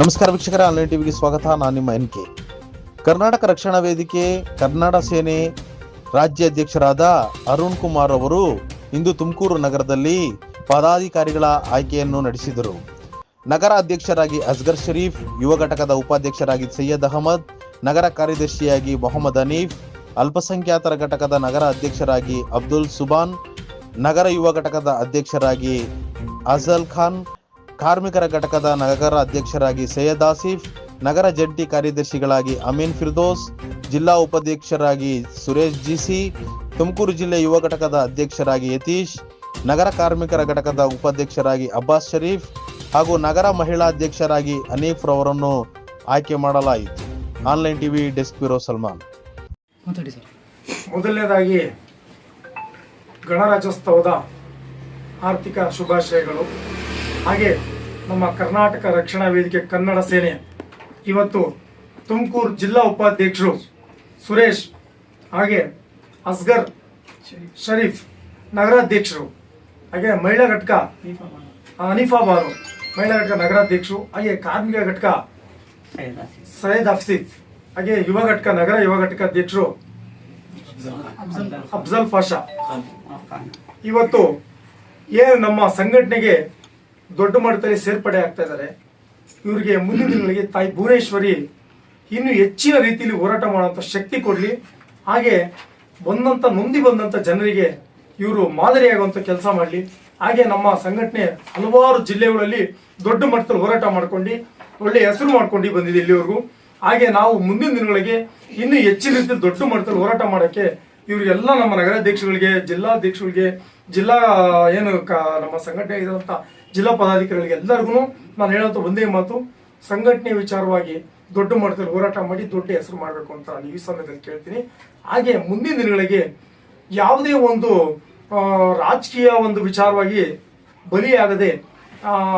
ನಮಸ್ಕಾರ ವೀಕ್ಷಕರ, ಆನ್ಲೈನ್ ಟಿವಿಗೆ ಸ್ವಾಗತ. ನಾನು ನಿಮ್ಮ ಎನ್ ಕೆ. ಕರ್ನಾಟಕ ರಕ್ಷಣಾ ವೇದಿಕೆ, ಕನ್ನಡ ಸೇನೆ ರಾಜ್ಯ ಅಧ್ಯಕ್ಷರಾದ ಅರುಣ್ ಕುಮಾರ್ ಅವರು ಇಂದು ತುಮಕೂರು ನಗರದಲ್ಲಿ ಪದಾಧಿಕಾರಿಗಳ ಆಯ್ಕೆಯನ್ನು ನಡೆಸಿದರು. ನಗರ ಅಧ್ಯಕ್ಷರಾಗಿ ಅಸ್ಗರ್ ಶರೀಫ್, ಯುವ ಘಟಕದ ಉಪಾಧ್ಯಕ್ಷರಾಗಿ ಸೈಯದ್ ಅಹಮದ್, ನಗರ ಕಾರ್ಯದರ್ಶಿಯಾಗಿ ಮೊಹಮ್ಮದ್ ಹನೀಫ್, ಅಲ್ಪಸಂಖ್ಯಾತರ ಘಟಕದ ನಗರ ಅಧ್ಯಕ್ಷರಾಗಿ ಅಬ್ದುಲ್ ಸುಬಾನ್, ನಗರ ಯುವ ಘಟಕದ ಅಧ್ಯಕ್ಷರಾಗಿ ಅಜಲ್ ಖಾನ್ ಕಾರ್ಮಿಕರ ಘಟಕದ ನಗರ ಅಧ್ಯಕ್ಷರಾಗಿ ಸೈಯದ್ ಆಸಿಫ್ ನಗರ ಜಂಟಿ ಕಾರ್ಯದರ್ಶಿಗಳಾಗಿ ಅಮೀನ್ ಫಿರ್ದೋಸ್ ಜಿಲ್ಲಾ ಉಪಾಧ್ಯಕ್ಷರಾಗಿ ಸುರೇಶ್ ಜಿಸಿ ತುಮಕೂರು ಜಿಲ್ಲೆ ಯುವ ಘಟಕದ ಅಧ್ಯಕ್ಷರಾಗಿ ಯತೀಶ್ ನಗರ ಕಾರ್ಮಿಕರ ಘಟಕದ ಉಪಾಧ್ಯಕ್ಷರಾಗಿ ಅಬ್ಬಾಸ್ ಶರೀಫ್ ಹಾಗೂ ನಗರ ಮಹಿಳಾ ಅಧ್ಯಕ್ಷರಾಗಿ ಅನೀಫ್ ರವರನ್ನು ಆಯ್ಕೆ ಮಾಡಲಾಯಿತು. Online TV desk bureau Salman. ಮೊದಲನೇದಾಗಿ ಗಣರಾಜ್ಯೋತ್ಸವದ ಆರ್ಥಿಕ ಶುಭಾಶಯಗಳು. ಹಾಗೆ ನಮ್ಮ ಕರ್ನಾಟಕ ರಕ್ಷಣಾ ವೇದಿಕೆ ಕನ್ನಡ ಸೇನೆ, ಇವತ್ತು ತುಮಕೂರು ಜಿಲ್ಲಾ ಉಪಾಧ್ಯಕ್ಷರು ಸುರೇಶ್ ಹಾಗೆ ಅಸ್ಗರ್ ಶರೀಫ್ ನಗರಾಧ್ಯಕ್ಷರು, ಹಾಗೆ ಮಹಿಳಾ ಘಟಕ ಅನೀಫಾ ಬಾರು ಮಹಿಳಾ ಘಟಕ ನಗರಾಧ್ಯಕ್ಷರು, ಹಾಗೆ ಕಾರ್ಮಿಕ ಘಟಕ ಸೈಯದ್ ಅಫ್ಸೀಫ್ ಹಾಗೆ ಯುವ ಘಟಕ, ನಗರ ಯುವ ಘಟಕ ಅಧ್ಯಕ್ಷರು ಅಫ್ಜಲ್ ಪಾಷಾ. ಇವತ್ತು ಏನು ನಮ್ಮ ಸಂಘಟನೆಗೆ ದೊಡ್ಡ ಮಟ್ಟದಲ್ಲಿ ಸೇರ್ಪಡೆ ಆಗ್ತಾ ಇದ್ದಾರೆ. ಇವರಿಗೆ ಮುಂದಿನ ದಿನಗಳಿಗೆ ತಾಯಿ ಭುವನೇಶ್ವರಿ ಇನ್ನು ಹೆಚ್ಚಿನ ರೀತಿಯಲ್ಲಿ ಹೋರಾಟ ಮಾಡುವಂಥ ಶಕ್ತಿ ಕೊಡಲಿ. ಹಾಗೆ ಬಂದಂಥ ನೊಂದಿ ಬಂದಂಥ ಜನರಿಗೆ ಇವರು ಮಾದರಿಯಾಗುವಂಥ ಕೆಲಸ ಮಾಡಲಿ. ಹಾಗೆ ನಮ್ಮ ಸಂಘಟನೆ ಹಲವಾರು ಜಿಲ್ಲೆಗಳಲ್ಲಿ ದೊಡ್ಡ ಮಟ್ಟದಲ್ಲಿ ಹೋರಾಟ ಮಾಡ್ಕೊಂಡು, ಒಳ್ಳೆ ಹೆಸರು ಮಾಡ್ಕೊಂಡು ಬಂದಿದೆ ಇಲ್ಲಿವರೆಗೂ. ಹಾಗೆ ನಾವು ಮುಂದಿನ ದಿನಗಳಿಗೆ ಇನ್ನೂ ಹೆಚ್ಚಿನ ರೀತಿಯಲ್ಲಿ ದೊಡ್ಡ ಮಟ್ಟದಲ್ಲಿ ಹೋರಾಟ ಮಾಡೋಕ್ಕೆ ಇವರಿಗೆಲ್ಲ ನಮ್ಮ ನಗರಾಧ್ಯಕ್ಷಗಳಿಗೆ, ಜಿಲ್ಲಾಧ್ಯಕ್ಷಗಳಿಗೆ, ಜಿಲ್ಲಾ ಏನು ಕ- ನಮ್ಮ ಸಂಘಟನೆ ಇರುವಂತ ಜಿಲ್ಲಾ ಪದಾಧಿಕಾರಿಗಳಿಗೆ ಎಲ್ಲರಿಗೂ ನಾನು ಹೇಳೋಂಥ ಒಂದೇ ಮಾತು ಸಂಘಟನೆ ವಿಚಾರವಾಗಿ ದೊಡ್ಡ ಮಟ್ಟದಲ್ಲಿ ಹೋರಾಟ ಮಾಡಿ ದೊಡ್ಡ ಹೆಸರು ಮಾಡಬೇಕು ಅಂತ ನಾನು ಈ ಸಮಯದಲ್ಲಿ ಕೇಳ್ತೀನಿ. ಹಾಗೆ ಮುಂದಿನ ದಿನಗಳಿಗೆ ಯಾವುದೇ ಒಂದು ರಾಜಕೀಯ ಒಂದು ವಿಚಾರವಾಗಿ ಬಲಿಯಾಗದೆ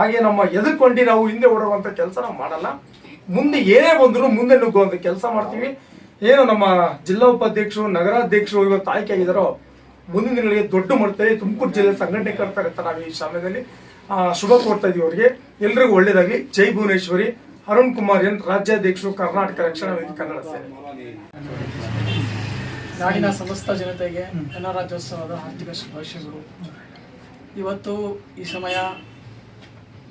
ಹಾಗೆ ನಮ್ಮ ಎದುರ್ಕೊಂಡು ನಾವು ಹಿಂದೆ ಓಡುವಂತ ಕೆಲಸ ನಾವು ಮಾಡಲ್ಲ. ಮುಂದೆ ಏನೇ ಬಂದರೂ ಮುಂದೆ ನುಗ್ಗುವಂತ ಕೆಲಸ ಮಾಡ್ತೀವಿ. ಏನು ನಮ್ಮ ಜಿಲ್ಲಾ ಉಪಾಧ್ಯಕ್ಷರು, ನಗರಾಧ್ಯಕ್ಷರು ಇವತ್ತು ಆಯ್ಕೆ ಆಗಿದಾರೋ ಮುಂದಿನ ದಿನಗಳಿಗೆ ದೊಡ್ಡ ಮಟ್ಟದಲ್ಲಿ ತುಮಕೂರು ಜಿಲ್ಲೆ ಸಂಘಟನೆ ಕರ್ತಾರೆ ನಾವು ಈ ಸಮಯದಲ್ಲಿ ಶುಭ ಕೋರ್ತಾ ಇದೀವಿ ಅವರಿಗೆ. ಎಲ್ರಿಗೂ ಒಳ್ಳೇದಾಗಲಿ. ಜೈ ಭುವನೇಶ್ವರಿ. ಅರುಣ್ ಕುಮಾರ್ ಎನ್ ರಾಜ್ಯಾಧ್ಯಕ್ಷರು ಕರ್ನಾಟಕ ರಕ್ಷಣಾ ವೇದಿಕೆ ಕನ್ನಡ ಸೇನೆ ನಾಡಿನ ಸಮಸ್ತ ಜನತೆಗೆ ಗಣರಾಜ್ಯೋತ್ಸವದ ಆರ್ಥಿಕ ಶುಭಾಶಯಗಳು. ಇವತ್ತು ಈ ಸಮಯ,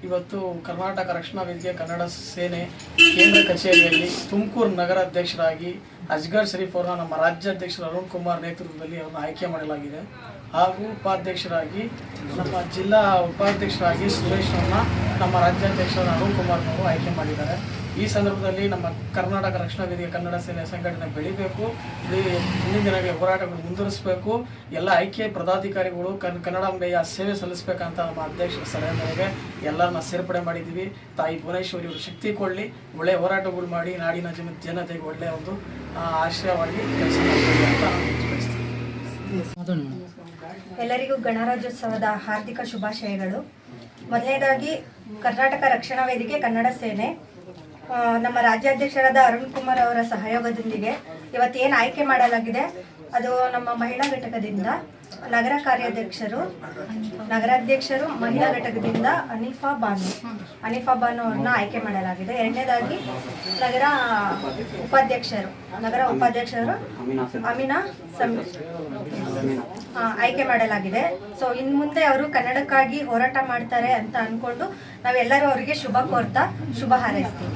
ಇವತ್ತು ಕರ್ನಾಟಕ ರಕ್ಷಣಾ ವೇದಿಕೆ ಕನ್ನಡ ಸೇನೆ ಕೇಂದ್ರ ಕಚೇರಿಯಲ್ಲಿ ತುಮಕೂರು ನಗರ ಅಧ್ಯಕ್ಷರಾಗಿ ಅಜ್ಗರ್ ಶರೀಫ್ ಅವರನ್ನ ನಮ್ಮ ರಾಜ್ಯಾಧ್ಯಕ್ಷರು ಅರುಣ್ ಕುಮಾರ್ ನೇತೃತ್ವದಲ್ಲಿ ಅವರನ್ನು ಆಯ್ಕೆ ಮಾಡಲಾಗಿದೆ. ಹಾಗೂ ಉಪಾಧ್ಯಕ್ಷರಾಗಿ ನಮ್ಮ ಜಿಲ್ಲಾ ಉಪಾಧ್ಯಕ್ಷರಾಗಿ ಸುರೇಶ್ ಅವರನ್ನ ನಮ್ಮ ರಾಜ್ಯಾಧ್ಯಕ್ಷರ ಅರುಣ್ ಕುಮಾರ್ ಅವರು ಆಯ್ಕೆ ಮಾಡಿದ್ದಾರೆ. ಈ ಸಂದರ್ಭದಲ್ಲಿ ನಮ್ಮ ಕರ್ನಾಟಕ ರಕ್ಷಣಾ ವೇದಿಕೆ ಕನ್ನಡ ಸೇನೆ ಸಂಘಟನೆ ಬೆಳಿಬೇಕು. ಮುಂದಿನ ದಿನಗಳ ಹೋರಾಟಗಳು ಮುಂದುವರಿಸಬೇಕು. ಎಲ್ಲ ಆಯ್ಕೆ ಪದಾಧಿಕಾರಿಗಳು ಕನ್ ಕನ್ನಡಾಂಬೆಯ ಸೇವೆ ಸಲ್ಲಿಸಬೇಕಂತ ನಮ್ಮ ಅಧ್ಯಕ್ಷರ ಸಲಹೆ ಎಲ್ಲರನ್ನ ಸೇರ್ಪಡೆ ಮಾಡಿದ್ದೀವಿ. ತಾಯಿ ಭುವನೇಶ್ವರಿ ಅವರು ಶಕ್ತಿ ಕೊಡಲಿ, ಒಳ್ಳೆ ಹೋರಾಟಗಳು ಮಾಡಿ ನಾಡಿನ ಜನ, ಜನತೆಗೆ ಒಳ್ಳೆಯ ಒಂದು ಆಶ್ರಯವಾಗಿ ಕೆಲಸ ಎಲ್ಲರಿಗೂ ಗಣರಾಜ್ಯೋತ್ಸವದ ಹಾರ್ದಿಕ ಶುಭಾಶಯಗಳು. ಮೊದಲನೇದಾಗಿ ಕರ್ನಾಟಕ ರಕ್ಷಣಾ ವೇದಿಕೆ ಕನ್ನಡ ಸೇನೆ ನಮ್ಮ ರಾಜ್ಯಾಧ್ಯಕ್ಷರಾದ ಅರುಣ್ ಕುಮಾರ್ ಅವರ ಸಹಯೋಗದೊಂದಿಗೆ ಇವತ್ತೇನು ಆಯ್ಕೆ ಮಾಡಲಾಗಿದೆ, ಅದು ನಮ್ಮ ಮಹಿಳಾ ಘಟಕದಿಂದ ನಗರ ಕಾರ್ಯಾಧ್ಯಕ್ಷರು, ನಗರಾಧ್ಯಕ್ಷರು, ಮಹಿಳಾ ಘಟಕದಿಂದ ಅನಿಫಾ ಬಾನು ಅನಿಫಾ ಬಾನು ಅವ್ರನ್ನ ಆಯ್ಕೆ ಮಾಡಲಾಗಿದೆ. ಎರಡನೇದಾಗಿ ನಗರ ಉಪಾಧ್ಯಕ್ಷರು ನಗರ ಉಪಾಧ್ಯಕ್ಷರು ಅಮಿನಾ ಸಮಿ ಆಯ್ಕೆ ಮಾಡಲಾಗಿದೆ. ಸೊ ಇನ್ ಮುಂದೆ ಅವರು ಕನ್ನಡಕ್ಕಾಗಿ ಹೋರಾಟ ಮಾಡ್ತಾರೆ ಅಂತ ಅನ್ಕೊಂಡು ನಾವೆಲ್ಲರೂ ಅವರಿಗೆ ಶುಭ ಕೋರ್ತಾ ಶುಭ ಹಾರೈಸ್ತೀವಿ.